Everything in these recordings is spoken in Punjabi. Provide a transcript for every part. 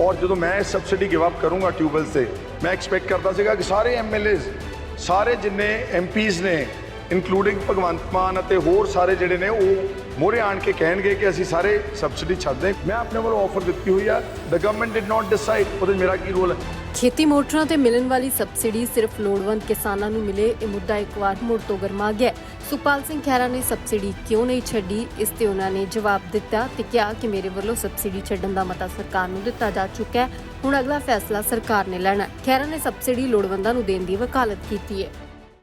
ਔਰ ਜਦੋਂ ਮੈਂ ਸਬਸਿਡੀ ਗਿਵ ਅਪ ਕਰੂੰਗਾ ਟਿਊਬਲ ਤੇ, ਮੈਂ ਐਕਸਪੈਕਟ ਕਰਦਾ ਸੀਗਾ ਕਿ ਸਾਰੇ ਐਮਐਲਏਜ਼ ਸਾਰੇ ਜਿੰਨੇ ਐਮਪੀਜ਼ ਨੇ ਇਨਕਲੂਡਿੰਗ ਭਗਵੰਤ ਮਾਨ ਅਤੇ ਹੋਰ ਸਾਰੇ ਜਿਹੜੇ ਨੇ, ਉਹ ਮੋਰੇ ਆਣ ਕੇ ਕਹਿਣਗੇ ਕਿ ਅਸੀਂ ਸਾਰੇ ਸਬਸਿਡੀ ਛੱਡ ਦੇ। ਮੈਂ ਆਪਣੇ ਵੱਲੋਂ ਆਫਰ ਦਿੱਤੀ ਹੋਈ ਆ the government did not decide ਉਹਦੇ ਮੇਰਾ ਕੀ ਰੋਲ ਹੈ ਖੇਤੀ ਮੋਟਰਾਂ ਤੇ ਮਿਲਣ ਵਾਲੀ ਸਬਸਿਡੀ ਸਿਰਫ ਲੋੜਵੰਦ ਕਿਸਾਨਾਂ ਨੂੰ ਮਿਲੇ, ਇਹ ਮੁੱਦਾ ਇੱਕ ਵਾਰ ਮੁੜ ਤੋਂ ਗਰਮਾ ਗਿਆ ਹੈ। ਸਿੰਘ ਖਹਿਰਾ ਨੇ ਸਬਸਿਡੀ ਕਿਉਂ ਨਹੀਂ ਛੱਡੀ? ਇਸ ਤੇ ਉਹਨਾਂ ਨੇ ਜਵਾਬ ਦਿੱਤਾ ਤੇ ਕਿਹਾ ਕਿ ਮੇਰੇ ਵੱਲੋਂ ਸਬਸਿਡੀ ਛੱਡਣ ਦਾ ਮਤਾ ਸਰਕਾਰ ਨੂੰ ਦਿੱਤਾ ਜਾ ਚੁੱਕਾ ਹੈ। ਹੁਣ ਅਗਲਾ ਫੈਸਲਾ ਸਰਕਾਰ ਨੇ ਲੈਣਾ ਹੈ। ਖਹਿਰਾ ਨੇ ਸਬਸਿਡੀ ਲੋੜਵੰਦਾਂ ਨੂੰ ਦੇਣ ਦੀ ਵਕਾਲਤ ਕੀਤੀ ਹੈ।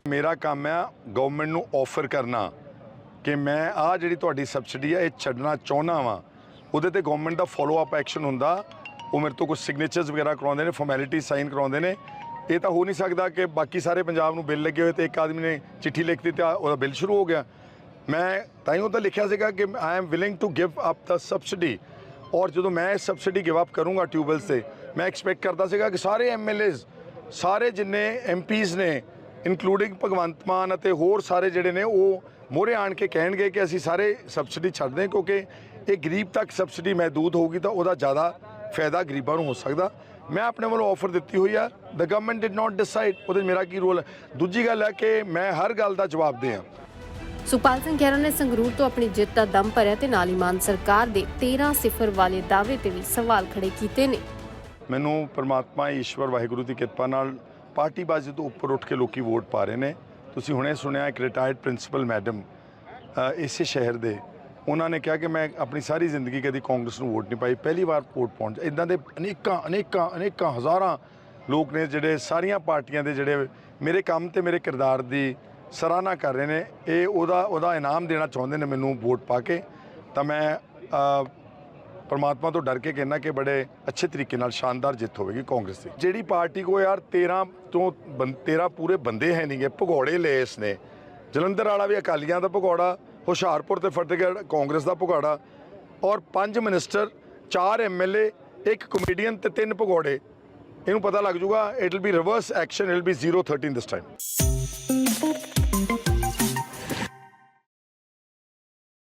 ਮੇਰਾ ਕੰਮ ਆ ਗਵਰਨਮੈਂਟ ਨੂੰ ਆਫਰ ਕਰਨਾ ਕਿ ਮੈਂ ਆ ਜਿਹੜੀ ਤੁਹਾਡੀ ਸਬਸਿਡੀ ਆ ਇਹ ਛੱਡਣਾ ਚਾਹੁੰਦਾ ਵਾਂ। ਉਹਦੇ ਤੇ ਗਵਰਨਮੈਂਟ ਦਾ ਫਾਲੋ ਅਪ ਐਕਸ਼ਨ ਹੁੰਦਾ। ਉਹ ਮੇਰੇ ਤੋਂ ਕੁਝ ਸਿਗਨੇਚਰਸ ਵਗੈਰਾ ਕਰਾਉਂਦੇ ਨੇ ਫਾਰਮੈਲਿਟੀ ਸਾਈਨ ਕਰਾਉਂਦੇ ਨੇ। ਇਹ ਤਾਂ ਹੋ ਨਹੀਂ ਸਕਦਾ ਕਿ ਬਾਕੀ ਸਾਰੇ ਪੰਜਾਬ ਨੂੰ ਬਿੱਲ ਲੱਗੇ ਹੋਏ ਤੇ ਇੱਕ ਆਦਮੀ ਨੇ ਚਿੱਠੀ ਲਿਖ ਦਿੱਤੀ ਤੇ ਉਹਦਾ ਬਿੱਲ ਸ਼ੁਰੂ ਹੋ ਗਿਆ। ਮੈਂ ਤਾਂ ਹੀ ਉਹ ਤਾਂ ਲਿਖਿਆ ਸੀਗਾ ਕਿ I am willing to give up the subsidy ਔਰ ਜਦੋਂ ਮੈਂ ਸਬਸਿਡੀ ਗਿਵ ਅਪ ਕਰੂੰਗਾ ਟਿਊਬਲਸ ਤੇ, ਮੈਂ ਐਕਸਪੈਕਟ ਕਰਦਾ ਸੀਗਾ ਕਿ ਸਾਰੇ ਐਮਐਲਏਜ਼ ਸਾਰੇ ਜਿੰਨੇ ਐਮਪੀਜ਼ ਨੇ ਇਨਕਲੂਡਿੰਗ ਭਗਵੰਤ ਮਾਨ ਅਤੇ ਹੋਰ ਸਾਰੇ ਜਿਹੜੇ ਨੇ, ਉਹ ਮੋਰੇ ਆਣ ਕੇ ਕਹਿਣਗੇ ਕਿ ਅਸੀਂ ਸਾਰੇ ਸਬਸਿਡੀ ਛੱਡਦੇ ਕਿਉਂਕਿ ਇਹ ਗਰੀਬ ਤੱਕ ਸਬਸਿਡੀ ਮਹਿਦੂਦ ਹੋਊਗੀ ਤਾਂ ਉਹਦਾ ਜ਼ਿਆਦਾ ਫਾਇਦਾ ਗਰੀਬਾਂ ਨੂੰ ਹੋ ਸਕਦਾ। ਮੈਂ ਆਪਣੇ ਵੱਲੋਂ ਆਫਰ ਦਿੱਤੀ ਹੋਈ ਆ। The government did not decide ਉਹਦੇ ਮੇਰਾ ਕੀ ਰੋਲ ਹੈ। ਦੂਜੀ ਗੱਲ ਹੈ ਕਿ ਮੈਂ ਹਰ ਗੱਲ ਦਾ ਜਵਾਬ ਦਿਆਂ ਸੁਖਪਾਲ ਸਿੰਘ ਖਹਿਰਾ ਨੇ ਸੰਗਰੂਰ ਤੋਂ ਆਪਣੀ ਜਿੱਤ ਦਾ ਦਮ ਭਰਿਆ ਤੇ ਨਾਲ ਹੀ ਮਾਨ ਸਰਕਾਰ ਦੇ 13 ਸਿਫਰ ਵਾਲੇ ਦਾਅਵੇ ਤੇ ਵੀ ਸਵਾਲ ਖੜੇ ਕੀਤੇ ਨੇ। ਮੈਨੂੰ ਪ੍ਰਮਾਤਮਾ ਈਸ਼ਵਰ ਵਾਹਿਗੁਰੂ ਦੀ ਕਿਰਪਾ ਨਾਲ ਪਾਰਟੀਬਾਜ਼ੀ ਤੋਂ ਉੱਪਰ ਉੱਠ ਕੇ ਲੋਕੀ ਵੋਟ ਪਾ ਰਹੇ ਨੇ। ਤੁਸੀਂ ਹੁਣੇ ਸੁਣਿਆ ਇੱਕ ਰਿਟਾਇਰਡ ਪ੍ਰਿੰਸੀਪਲ ਮੈਡਮ ਇਸੇ ਸ਼ਹਿਰ ਦੇ। ਉਹਨਾਂ ਨੇ ਕਿਹਾ ਕਿ ਮੈਂ ਆਪਣੀ ਸਾਰੀ ਜ਼ਿੰਦਗੀ ਕਦੀ ਕਾਂਗਰਸ ਨੂੰ ਵੋਟ ਨਹੀਂ ਪਾਈ ਪਹਿਲੀ ਵਾਰ ਵੋਟ ਪਾਉਣ ਇਦਾਂ ਦੇ ਅਨੇਕਾਂ ਅਨੇਕਾਂ ਅਨੇਕਾਂ ਹਜ਼ਾਰਾਂ ਲੋਕ ਨੇ ਜਿਹੜੇ ਸਾਰੀਆਂ ਪਾਰਟੀਆਂ ਦੇ ਜਿਹੜੇ ਮੇਰੇ ਕੰਮ ਤੇ ਮੇਰੇ ਕਿਰਦਾਰ ਦੀ ਸਰਾਹਨਾ ਕਰ ਰਹੇ ਨੇ, ਇਹ ਉਹਦਾ ਉਹਦਾ ਇਨਾਮ ਦੇਣਾ ਚਾਹੁੰਦੇ ਨੇ ਮੈਨੂੰ ਵੋਟ ਪਾ ਕੇ। ਤਾਂ ਮੈਂ ਪਰਮਾਤਮਾ ਤੋਂ ਡਰ ਕੇ ਕਹਿਣਾ ਕਿ ਬੜੇ ਅੱਛੇ ਤਰੀਕੇ ਨਾਲ ਸ਼ਾਨਦਾਰ ਜਿੱਤ ਹੋਵੇਗੀ ਕਾਂਗਰਸ ਦੀ। ਜਿਹੜੀ ਪਾਰਟੀ ਕੋ ਯਾਰ 13 ਤੋਂ ਬੰ- 13 ਪੂਰੇ ਬੰਦੇ ਹੈ ਨਹੀਂਗੇ ਭਗੌੜੇ ਲਏ ਇਸ ਨੇ। ਜਲੰਧਰ ਵਾਲਾ ਵੀ ਅਕਾਲੀਆਂ ਦਾ ਭਗੌੜਾ, ਹੁਸ਼ਿਆਰਪੁਰ ਤੇ ਫਤਿਹਗੜ੍ਹ ਕਾਂਗਰਸ ਦਾ ਭਗੌੜਾ ਔਰ ਪੰਜ ਮਿਨਿਸਟਰ, ਚਾਰ ਐਮਐਲਏ ਇੱਕ ਕਮੇਡੀਅਨ ਤੇ ਤਿੰਨ ਭਗੌੜੇ। ਇਹਨੂੰ ਪਤਾ ਲੱਗ ਜੂਗਾ it will be reverse action it will be 013 this time